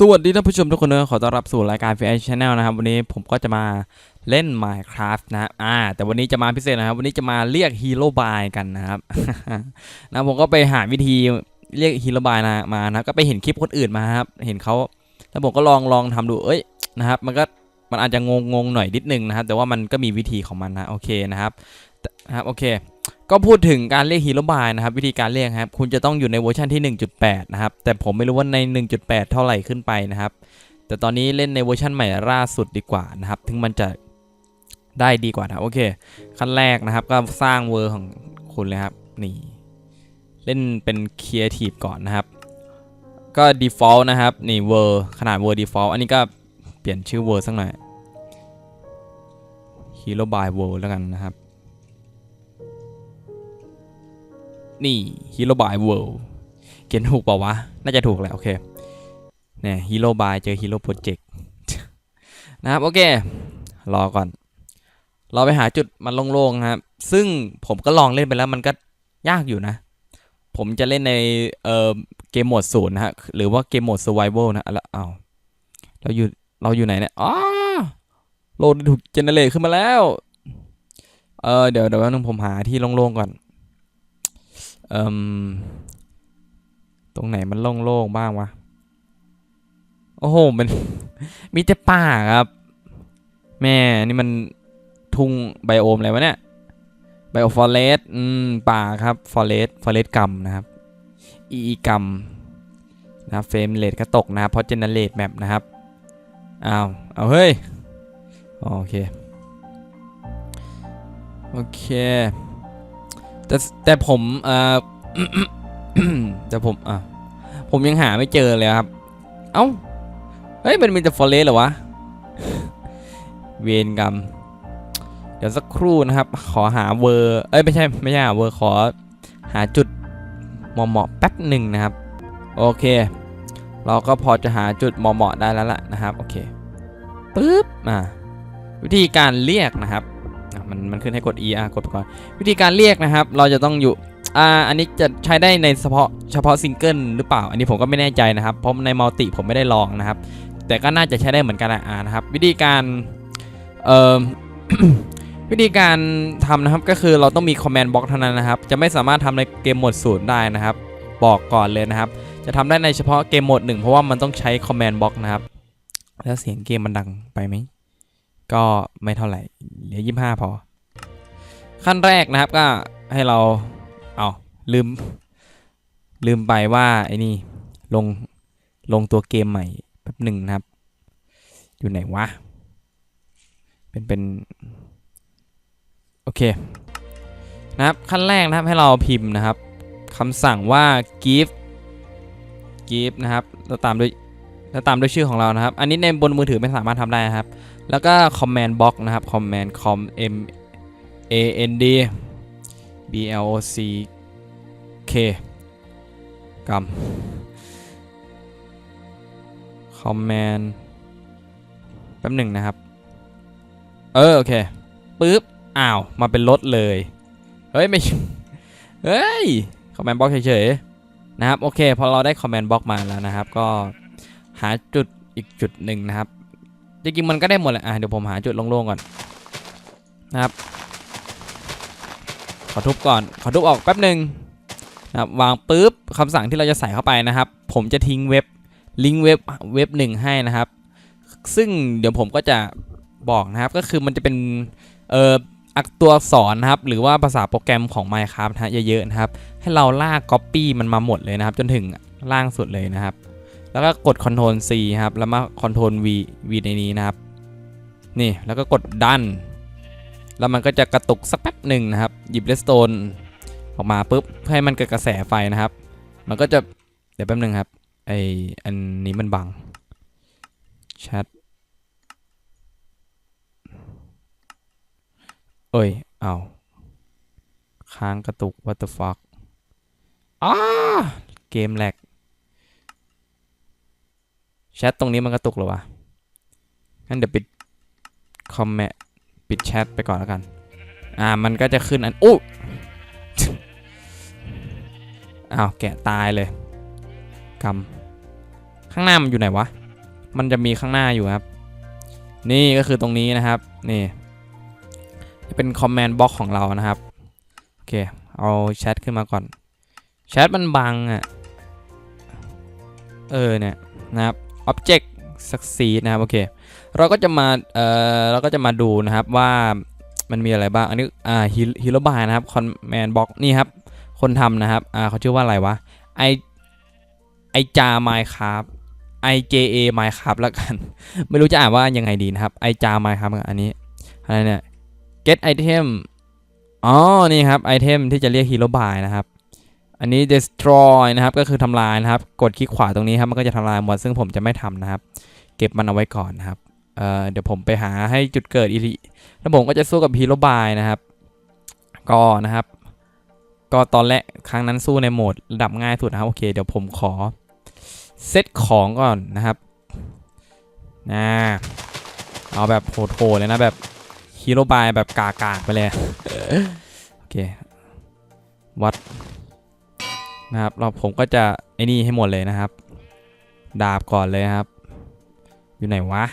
สวัสดีท่านผู้ชมทุกคนนะขอต้อนรับสู่รายการ f ี Channel นะครับ วันนี้ผมก็จะมาเล่น Minecraft นะอ่าแต่วันนี้จะมาพิเศษนะครับ วันนี้จะมาเรียกฮีโร่บายกันนะครับนะผมก็ไปหาวิธีเรียกฮีโร่บายนะมานะก็ไปเห็นคลิปคนอื่นมาครับเห็นเขาแล้วผมก็ลองลองทำดูเอ้ยนะครับมันก็มันอาจจะงงงๆหน่อยนิดนึงนะครับ แต่ว่ามันก็มีวิธีของมันนะโอเคนะครับนะครับโอเค ก็พูดถึงการเรียกฮีโร่บายนะครับ วิธีการเรียกครับ คุณจะต้องอยู่ในเวอร์ชันที่ 1.8 นะครับ แต่ผมไม่รู้ว่าใน 1.8 เท่าไหร่ขึ้นไปนะครับ แต่ตอนนี้เล่นในเวอร์ชันใหม่ล่าสุดดีกว่านะครับ ถึงมันจะได้ดีกว่านะโอเคขั้นแรกนะครับก็สร้างเวอร์ของคุณเลยครับนี่เล่นเป็นครีเอทีฟก่อนนะครับ ก็ default นะครับนี่เวอร์ขนาดเวอร์ default อันนี้ก็เปลี่ยนชื่อเวอร์สักหน่อย hero by world แล้วกันนะครับ นี่ Hero by World เขียนถูกเปล่าวะ น่าจะถูกแหละโอเคเนี่ย Hero by เจอ Hero Project นะครับ โอเค รอก่อน เราไปหาจุดมันโล่งๆครับ ซึ่งผมก็ลองเล่นไปแล้วมันก็ยากอยู่นะ ผมจะเล่นในเอ่อเกมโหมดศูนย์นะฮะ หรือว่าเกมโหมด Survival นะแล้วเอาเราอยู่เราอยู่ไหนเนี่ยอ๋อโหลดถูกเจเนเรตขึ้นมาแล้ว เออเดี๋ยวเดี๋ยวนึงผมหาที่โล่งๆก่อน เอ่มตรงไหนมันโล่งๆบ้างวะ โอ้โห มัน มีแต่ป่าครับ แม่นี่มันทุ่งไบโอมอะไรวะเนี่ย ไบโอฟอเรสอืม ป่าครับ ฟอเรสฟอเรสกรรมนะครับ อีกรรมนะครับเฟรมเรทก็ตกนะครับเพราะเจเนเรตแมปนะครับ อ้าว เอาเฮ้ย โอเค โอเค แต่แต่ผมเอ่อแต่ผมอะผมยังหาไม่เจอเลยครับ เอ้า เฮ้ย มันมีแต่ฟอเรสเหรอวะ เวนกรรม เดี๋ยวสักครู่นะครับ ขอหาเวอร์ เอ้ย ไม่ใช่ ไม่ใช่หาเวอร์ ขอหาจุดเหมาะๆแป๊บหนึ่งนะครับ โอเค เราก็พอจะหาจุดเหมาะๆได้แล้วล่ะนะครับ โอเค ปึ๊บ อ่า วิธีการเรียกนะครับ มันมันขึ้นให้กด E อะกดไปก่อนวิธีการเรียกนะครับ เราจะต้องอยู่อ่าอันนี้จะใช้ได้ในเฉพาะเฉพาะซิงเกิลหรือเปล่า อันนี้ผมก็ไม่แน่ใจนะครับ เพราะในมัลติผมไม่ได้ลองนะครับ แต่ก็น่าจะใช้ได้เหมือนกันอ่านะครับ วิธีการเอ่อวิธีการทำนะครับก็คือเราต้องมีคอมเมนต์บล็อกเท่านั้นนะครับ จะไม่สามารถทำในเกมโหมดศูนย์ได้นะครับ บอกก่อนเลยนะครับ จะทำได้ในเฉพาะเกมโหมดหนึ่งเพราะว่ามันต้องใช้คอมเมนต์บล็อกนะครับ แล้วเสียงเกมมันดังไปไหม ก็ไม่เท่าไหร่เหลือยี่ห้าพอ ขั้นแรกนะครับก็ให้เราเอาลืม ลืมไปว่าไอ้นี่ลงลงตัวเกมใหม่แป๊บหนึ่งนะครับ อยู่ไหนวะ เป็นเป็นโอเคนะครับขั้นแรกนะครับให้เราพิมพ์นะครับคำสั่งว่า give give นะครับแล้วตามด้วย แล้วตามด้วยชื่อของเรานะครับ อันนี้ในบนมือถือไม่สามารถทำได้นะครับ แล้วก็ command box นะครับ command com m a n d b l o c k กรรม command แป๊บหนึ่งนะครับ เออโอเคปึ๊บ อ้าว มาเป็นรถเลย เฮ้ย ไม่เฮ้ย command box เฉยๆนะครับ โอเค พอเราได้ command box มาแล้วนะครับ ก็ หาจุดอีกจุดหนึ่งนะครับจริงๆมันก็ได้หมดแหละอะเดี๋ยวผมหาจุดโล่งๆก่อนนะครับ ขอทุบก่อนขอทุบออกแป๊บหนึ่งนะครับวางปุ๊บคำสั่งที่เราจะใส่เข้าไปนะครับ ผมจะทิ้งเว็บลิงก์เว็บเว็บหนึ่งให้นะครับ ซึ่งเดี๋ยวผมก็จะบอกนะครับก็คือมันจะเป็นเอ่ออักตัวอักษรนะครับ หรือว่าภาษาโปรแกรมของ Minecraft นะเยอะๆนะครับ ให้เราลาก Copy มันมาหมดเลยนะครับ จนถึงล่างสุดเลยนะครับ แล้วก็กด Ctrl C ครับ แล้วมา Ctrl V V ในนี้นะครับ นี่ แล้วก็กดดัน แล้วมันก็จะกระตุกสักแป๊บหนึ่งนะครับ หยิบเลสโตนออกมาปุ๊บเพื่อให้มันเกิดกระแสไฟนะครับ มันก็จะเดี๋ยวแป๊บหนึ่งครับ ไออันนี้มันบังแชทเอ้ย เอาค้างกระตุก what the fuck อ้าเกมแหลก แชทตรงนี้มันกระตุกหรอวะงั้นเดี๋ยวปิดคอมเมนต์ปิดแชทไปก่อนแล้วกัน อ่า มันก็จะขึ้นอันอู้อ้าวแกะตายเลยกำข้างหน้ามันอยู่ไหนวะ มันจะมีข้างหน้าอยู่ครับ นี่ก็คือตรงนี้นะครับ นี่ จะเป็นคอมเมนต์บล็อกของเรานะครับ โอเค เอาแชทขึ้นมาก่อน แชทมันบังอะ เออเนี่ยนะครับ object succeed นะครับโอเคเราก็จะมาเอ่อเราก็จะมาดูนะครับว่ามันมีอะไรบ้างอันนี้อ่าฮีโร่บายนะครับคอมเมนบล็อกนี่ครับคนทำนะครับอ่าเขาชื่อว่าอะไรวะไอไอจาไมครับ IJA Minecraft แล้วกัน ไม่รู้จะอ่านว่ายังไงดีนะครับไอจา Minecraft อันนี้อะไรเนี่ย get item อ๋อ นี่ครับไอเทมที่จะเรียก hero buy นะครับ อันนี้ destroy นะครับ ก็คือทำลายนะครับ กดคลิกขวาตรงนี้ครับมันก็จะทำลายหมดซึ่งผมจะไม่ทำนะครับ เก็บมันเอาไว้ก่อนนะครับเเดี๋ยวผมไปหาให้จุดเกิดอีลิแล้วผมก็จะสู้กับ hero buy นะครับก็นะครับ ก็ตอนแรกครั้งนั้นสู้ในโหมดระดับง่ายสุดนะครับโอเคเดี๋ยวผมขอเซตของก่อนนะครับนะเอาแบบโหดๆเลยนะแบบฮีโร่บายแบบกากๆไปเลยโอเควัด นะครับเราผมก็จะไอ้นี่ให้หมดเลยนะครับ ดาบก่อนเลยครับ อยู่ไหนวะ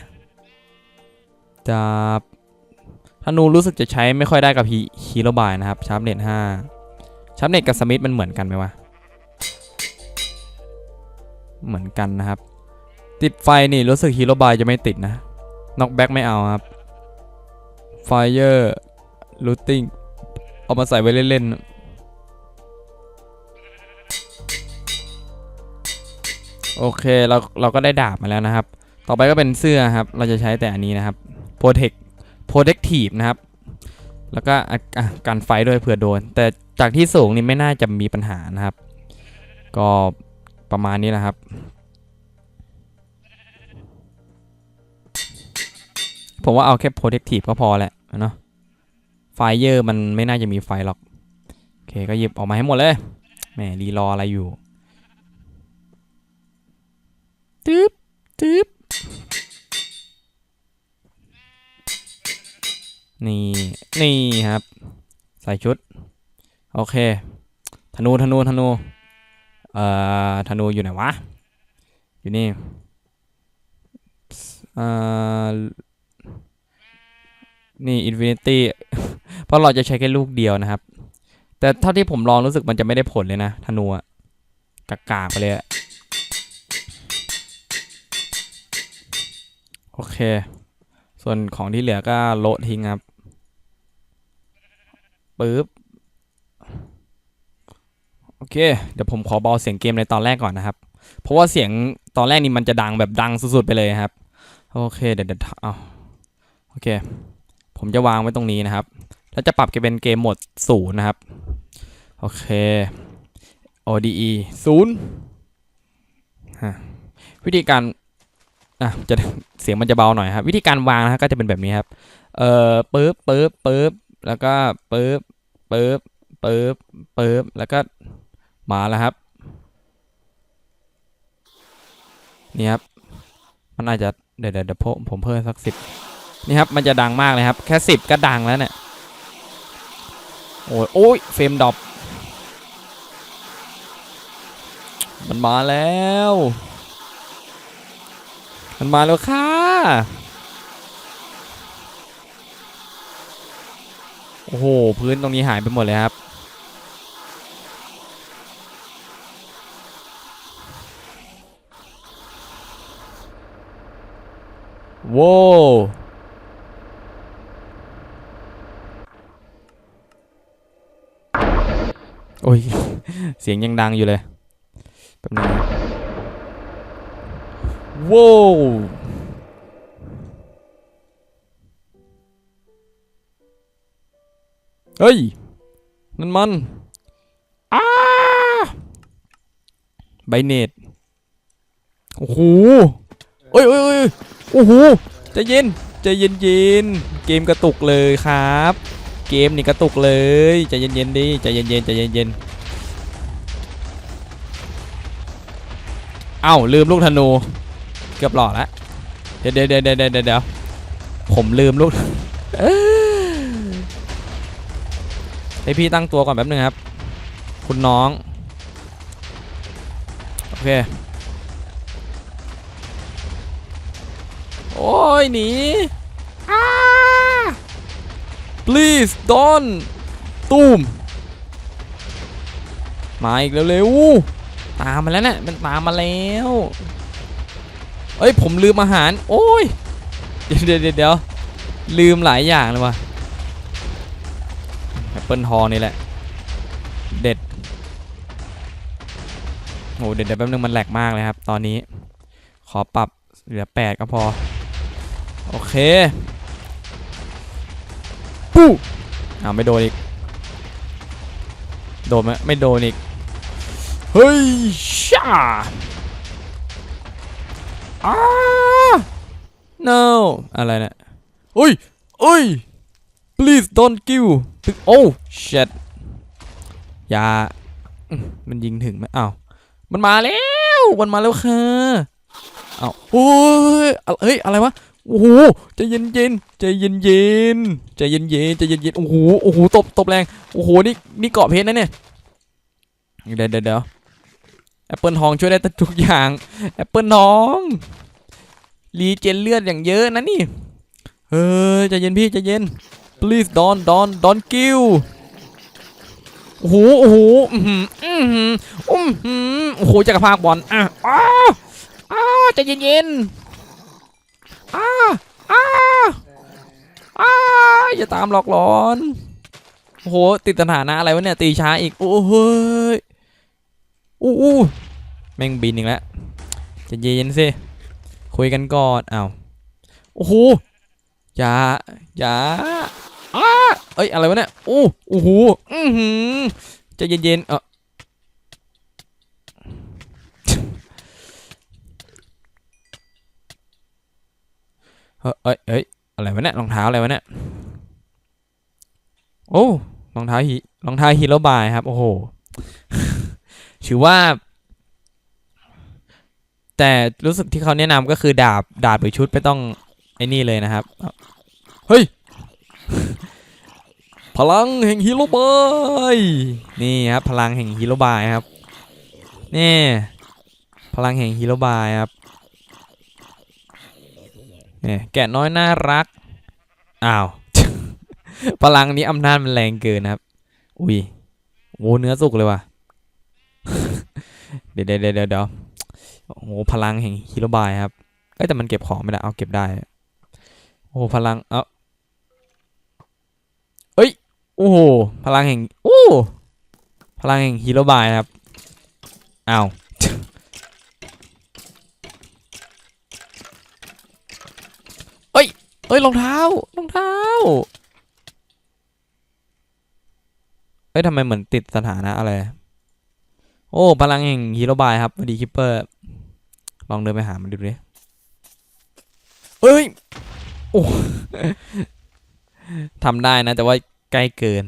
ดาบธนูรู้สึกจะใช้ไม่ค่อยได้กับฮีโร่บายนะครับชาร์ปเน็ตห้าชาร์ปเน็ตกับสมิธมันเหมือนกันไหมวะเหมือนกันนะครับ ติดไฟนี่รู้สึกฮีโร่บายจะไม่ติดนะน็อกแบ็กไม่เอาครับไฟเออร์ลูติ้งเอามาใส่ไว้เล่นๆ โอเคเราเราก็ได้ดาบมาแล้วนะครับ ต่อไปก็เป็นเสื้อครับ เราจะใช้แต่อันนี้นะครับ protect protective นะครับ แล้วก็กันไฟด้วยเผื่อโดน แต่จากที่สูงนี่ไม่น่าจะมีปัญหานะครับ ก็ประมาณนี้นะครับ ผมว่าเอาแค่ protective ก็พอแหละเนาะไฟเยอร์มันไม่น่าจะมีไฟหรอก โอเคก็หยิบออกมาให้หมดเลย แหมรีรออะไรอยู่ ตึ๊บตึ๊บนี่ นี่ครับ ใส่ชุด โอเค ธนู ธนู ธนู เอ่อ ธนูอยู่ไหนวะ อยู่นี่ เอ่อ นี่ Infinity เพราะเราจะใช้แค่ลูกเดียวนะครับ แต่เท่าที่ผมลองรู้สึกมันจะไม่ได้ผลเลยนะ ธนูอะกากาไปเลยอะ โอเค ส่วนของที่เหลือก็โละทิ้งครับปึ๊บโอเค เดี๋ยวผมขอเบาเสียงเกมในตอนแรกก่อนนะครับ เพราะว่าเสียงตอนแรกนี่มันจะดังแบบดังสุดๆไปเลยครับ โอเค เดี๋ยวเดี๋ยวเอาโอเค ผมจะวางไว้ตรงนี้นะครับ แล้วจะปรับเป็นเกมโหมดศูนย์นะครับ โอเค ODE ศูนย์ฮะวิธีการ อะจะเสียงมันจะเบาหน่อยครับวิธีการวางนะฮะก็จะเป็นแบบนี้ครับเอ่อปึ๊บปึ๊บปึ๊บแล้วก็ปึ๊บปึ๊บปึ๊บปึ๊บแล้วก็มาแล้วครับนี่ครับมันอาจจะเดี๋ยวเดี๋ยวเดี๋ยวผมผมเพิ่มสักสิบนี่ครับมันจะดังมากเลยครับ แค่สิบก็ดังแล้วเนี่ยโอ้ยโอ้ยเฟรมดรอปมันมาแล้ว มันมาแล้วค่ะ โอ้โห พื้นตรงนี้หายไปหมดเลยครับ โว้วโอ้ย เสียงยังดังอยู่เลย แป๊บนึง โว้วเฮ้ย นั่นมันอ้าไบเนตโอ้โหเอ้ยเอ้ยเอ้ยโอ้โหใจเย็นใจเย็นเย็นเกมกระตุกเลยครับ เกมนี่กระตุกเลยใจเย็นๆดิใจเย็นๆใจเย็นๆเอ้าลืมลูกธนู เกือบหล่อแล้วเดี๋ยวเดี๋ยวเดี๋ยวเดี๋ยวเดี๋ยวเดี๋ยวผมลืมลูกให้พี่ตั้งตัวก่อนแป๊บนึงครับ คุณน้อง โอเคยหนีอ้า please don't ตูมมาอีกเร็วๆตามมาแล้วเนี่ยมันตามมาแล้ว เอ้ยผมลืมอาหาร โอ้ย เดี๋ยวเดี๋ยวเดี๋ยวลืมหลายอย่างเลยว่ะแอปเปิลทองนี่แหละ เด็ดโอ้เด็ดเดี๋ยวแป๊บนึงมันแหลกมากเลยครับ ตอนนี้ ขอปรับเหลือแปดก็พอ โอเคปุ๊อ้าวไม่โดนอีก โดนไหมไม่โดนอีก เฮ้ยช่า อ้า no อะไรเนี่ยอุ้ยอุ้ย please don't kill โอ้ shit อย่ามันยิงถึงไหมอ้าว มันมาแล้ว มันมาแล้วค่ะอ้าวโอ้ยเฮ้ย อะไรวะ โอ้โหใจเย็นเย็นใจเย็นเย็นใจเย็นเย็นใจเย็นเย็นโอ้โห โอ้โห ตบ ตบแรง โอ้โห นี่ นี่เกาะเพชรนะเนี่ย เดี๋ยวเดี๋ยวเดี๋ยว แอปเปิลทองช่วยได้ทุกอย่างแอปเปิลทองรีเจนเลือดอย่างเยอะนะนี่เฮ้ยใจเย็นพี่ใจเย็น please don don don kill โอ้โหโอ้โหอือหืออือหืออือหือโอ้โหจักรพรรดิบอลอะอ้าอ้าใจเย็นๆอ้าอ้าอ้าอย่าตามหลอกหลอนโอ้โหติดสถานะอะไรวะเนี่ยตีช้าอีกโอ้โหย อู้อู้แม่งบินอีกแล้วจะเย็นสิคุยกันก่อนอ้าวโอ้โหอย่าอย่าอ้าเอ้ยอะไรวะเนี่ยโอ้โอ้โหอือหือจะเย็นๆเออเฮ้ยเอ้ยเอ้ยอะไรวะเนี่ยรองเท้าอะไรวะเนี่ยโอ้รองเท้าฮีรองเท้าฮีโร่บายครับ โอ้โห ถือว่า แต่รู้สึกที่เขาแนะนำก็คือดาบดาบหรือชุดไม่ต้องไอ้นี่เลยนะครับ เฮ้ย พลังแห่งฮีโร่บายนี่ครับ พลังแห่งฮีโร่บายครับนี่พลังแห่งฮีโร่บายครับนี่แกะน้อยน่ารักอ้าว พลังนี้อำนาจมันแรงเกินนะครับ อุ้ยโอ้เนื้อสุกเลยว่ะ เดี๋ยวเดี๋ยวเดี๋ยวโอ้โหพลังแห่งฮีโร่บายครับเอ้แต่มันเก็บของไม่ได้เอาเก็บได้ โอ้โหพลัง เอ้าเอ้ย โอ้โหพลังแห่ง โอ้พลังแห่งฮีโร่บายครับอ้าวเอ้ยเอ้ยรองเท้ารองเท้าเอ้ยทำไมเหมือนติดสถานะอะไร โอ้ พลังแห่งฮีโร่บายครับดีคิปเปอร์ ลองเดินไปหามันดูดิเฮ้ย โอ้ทำได้นะ แต่ว่าใกล้เกิน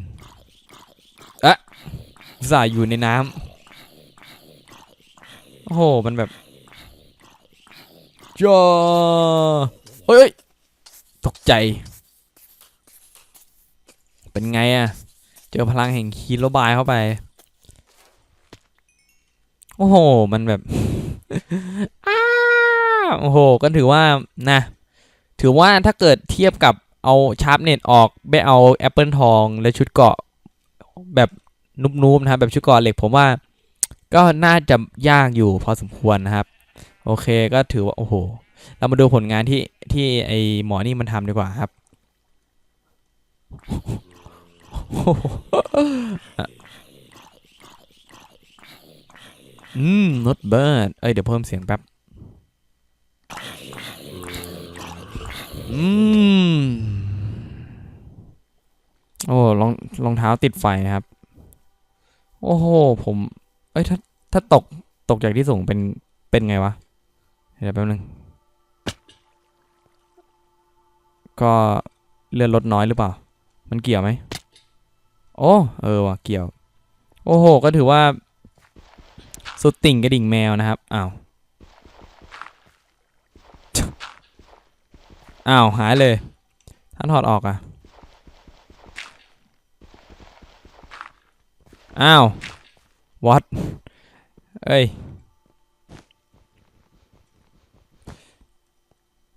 อะสาห์อยู่ในน้ำโอ้โห มันแบบจ้าเฮ้ย ตกใจ เป็นไงอะเจอพลังแห่งคีโลบายเข้าไป โอ้โห มันแบบอ้าโอ้โห ก็ถือว่านะ ถือว่าถ้าเกิดเทียบกับเอาชาร์ปเน็ตออกไปเอาแอปเปิลทองและชุดเกาะแบบนุบๆนะครับแบบชุดเกาะเหล็กผมว่า ก็น่าจะยากอยู่พอสมควรนะครับ โอเคก็ถือว่า โอ้โห เรามาดูผลงานที่ที่ไอหมอนี่มันทำดีกว่าครับ อืม not bad เอ้ย เดี๋ยวเพิ่มเสียงแป๊บ อืม โอ้รองรองเท้าติดไฟนะครับ โอ้โห ผม เอ้ย ถ้า ถ้าตก ตกจากที่สูงเป็น เป็นไงวะ เดี๋ยวแป๊บนึง ก็เลื่อนลดน้อยหรือเปล่า มันเกี่ยวไหม โอ้ เออว่ะ เกี่ยว โอ้โห ก็ถือว่า สุดติ่งกระดิ่งแมวนะครับอ้าวอ้าวหายเลย ท่านถอดออกอะอ้าว what เอ้ย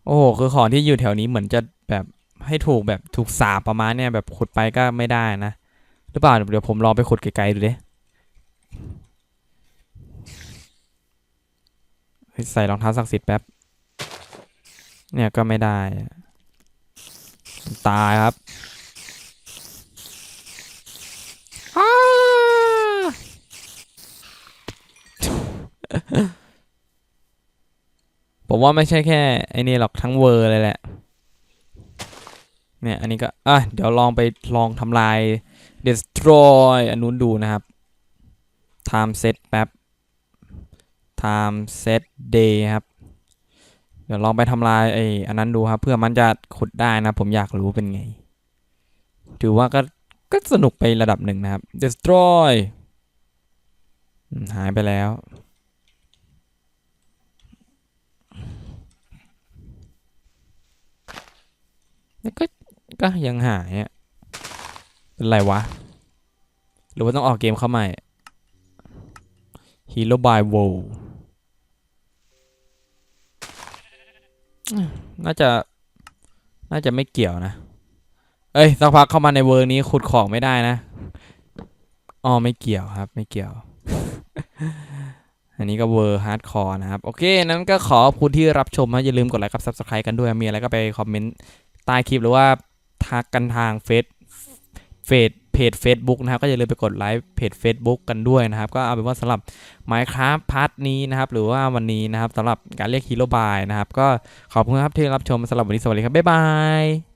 โอ้โห คือของที่อยู่แถวนี้เหมือนจะแบบให้ถูกแบบถูกสาปประมาณเนี่ยแบบขุดไปก็ไม่ได้นะ หรือเปล่า เดี๋ยวผมลองไปขุดไกลๆดูดิเฮ้ย ใส่รองเท้าศักดิ์สิทธิ์แป๊บ เนี่ยก็ไม่ได้ ตายครับอ้าผมว่าไม่ใช่แค่ไอ้นี่หรอกทั้งเวอร์เลยแหละ เนี่ยอันนี้ก็ อะ เดี๋ยวลองไปลองทำลาย destroy อันนู้นดูนะครับ time set แป๊บ time set day ครับ เดี๋ยวลองไปทำลายไอ้อันนั้นดูครับ เพื่อมันจะขุดได้นะ ผมอยากรู้เป็นไง ถือว่าก็ก็สนุกไประดับหนึ่งนะครับ destroy อืมหายไปแล้วแล้ว ก็ ก็ยังหายอะ เป็นไรวะ หรือว่าต้องออกเกมเข้าใหม่ Hero by w น่าจะ น่าจะไม่เกี่ยวนะ เอ้ยสักพักเข้ามาในเวอร์นี้ขุดของไม่ได้นะ อ๋อไม่เกี่ยวครับ ไม่เกี่ยว อันนี้ก็เวอร์ฮาร์ดคอร์นะครับ โอเค นั้นก็ขอขอบคุณที่รับชมนะอย่าลืมกดไลค์กับ Subscribe กันด้วย มีอะไรก็ไปคอมเมนต์ใต้คลิปหรือว่าทักกันทางเฟซเฟซ เพจ Facebook นะครับก็อย่าลืมไปกดไลค์เพจ Facebook กันด้วยนะครับ ก็เอาเป็นว่าสำหรับ Minecraft พาร์ทนี้นะครับ หรือว่าวันนี้นะครับสำหรับการเรียกฮีโร่บายนะครับ ก็ขอบคุณครับที่รับชมสำหรับวันนี้สวัสดีครับ บ๊ายบาย